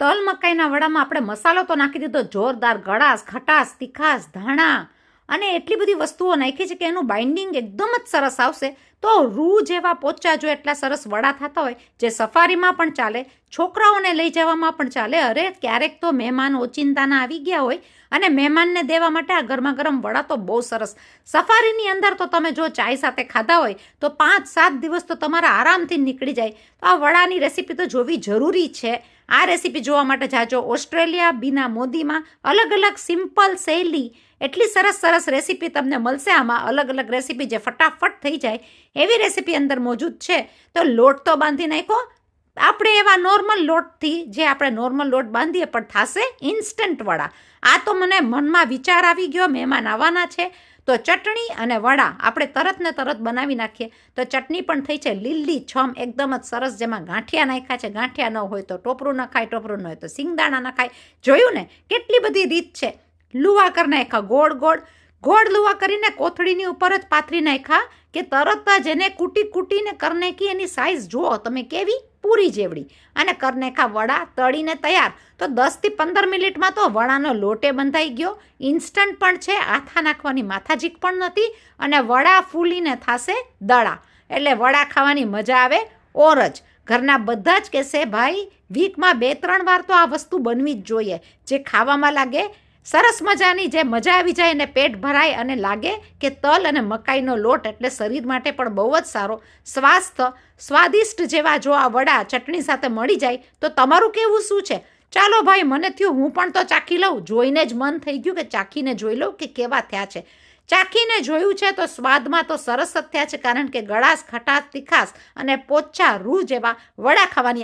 તલ મકાઈના વડામાં આપણે મસાલો તો નાખી દીધો. જોરદાર ગળાશ, ખટાશ, તીખાશ, ધાણા અને એટલી બધી વસ્તુઓ નાખી છે કે એનું બાઇન્ડિંગ એકદમ જ સરસ આવશે. તો રૂ જેવા પોચા જો એટલા સરસ વડા થતા હોય, જે સફારીમાં પણ ચાલે, છોકરાઓને લઈ જવામાં પણ ચાલે, અરે ક્યારેક તો મહેમાન ઓચિંતાના આવી ગયા હોય અને મહેમાનને દેવા માટે આ ગરમા ગરમ વડા તો બહુ સરસ. સફારીની અંદર તો તમે જો ચાય સાથે ખાધા હોય, તો પાંચ સાત દિવસ તો તમારા આરામથી નીકળી જાય. તો આ વડાની રેસીપી તો જોવી જરૂરી છે. આ રેસીપી જોવા માટે જાજો ઓસ્ટ્રેલિયા બીના મોદીમાં અલગ અલગ સિમ્પલ શૈલી, એટલી સરસ સરસ રેસીપી તમને મળશે. આમાં અલગ અલગ રેસીપી જે ફટાફટ થઈ જાય એવી રેસીપી અંદર મોજૂદ છે. તો લોટ તો બાંધી નાખો આપણે એવા નોર્મલ લોટથી જે આપણે નોર્મલ લોટ બાંધીએ પણ થશે ઇન્સ્ટન્ટ વડા. આ તો મને મનમાં વિચાર આવી ગયો, મહેમાન આવવાના છે. તો ચટણી અને વડા આપણે તરત ને તરત બનાવી નાખીએ. તો ચટણી પણ થઈ છે લીલી છમ, એકદમ જ સરસ જેમાં ગાંઠિયા નાખ્યા છે. ગાંઠિયા ન હોય તો ટોપરું ન ખાય, ટોપરું ન હોય તો સિંગદાણા ન ખાય. જોયું ને? કેટલી બધી રીત છે. લુવા કરી નાખ્યા, ગોળ ગોળ. ગોળ લુવા કરીને કોથળીની ઉપર જ પાથરી નાખ્યા કે તરત જ એને કૂટી કૂટીને કરનેકી એની સાઇઝ જુઓ, તમે કેવી? પૂરી જેવડી. અને કરનેખા વડા તળીને તૈયાર. તો દસથી પંદર મિનિટમાં તો વડાનો લોટે બંધાઈ ગયો. ઇન્સ્ટન્ટ પણ છે, આથા નાખવાની માથાજીક પણ નથી અને વડા ફૂલીને થાશે દડા એટલે વડા ખાવાની મજા આવે ઓર જ. ઘરના બધા જ કહેશે, ભાઈ વીકમાં બે ત્રણ વાર તો આ વસ્તુ બનવી જ જોઈએ. જે ખાવામાં લાગે સરસ મજાની જે મજા આવી જાય અને પેટ ભરાય અને લાગે કે તલ અને મકાઈનો લોટ એટલે શરીર માટે પણ બહુ જ સારો. સ્વાસ્થ્ય, સ્વાદિષ્ટ જેવા જો આ વડા ચટણી સાથે મળી જાય તો તમારું કેવું શું છે? ચાલો ભાઈ, મને થયું હું પણ તો ચાખી લઉં. જોઈને જ મન થઈ ગયું કે ચાખીને જોઈ લઉં કે કેવા થયા છે. ચાખીને જોયું છે તો સ્વાદમાં તો સરસ જ થયા છે કારણ કે ગળાશ, ખટાશ, તીખાશ અને પોચા રૂ જેવા વડા ખાવાની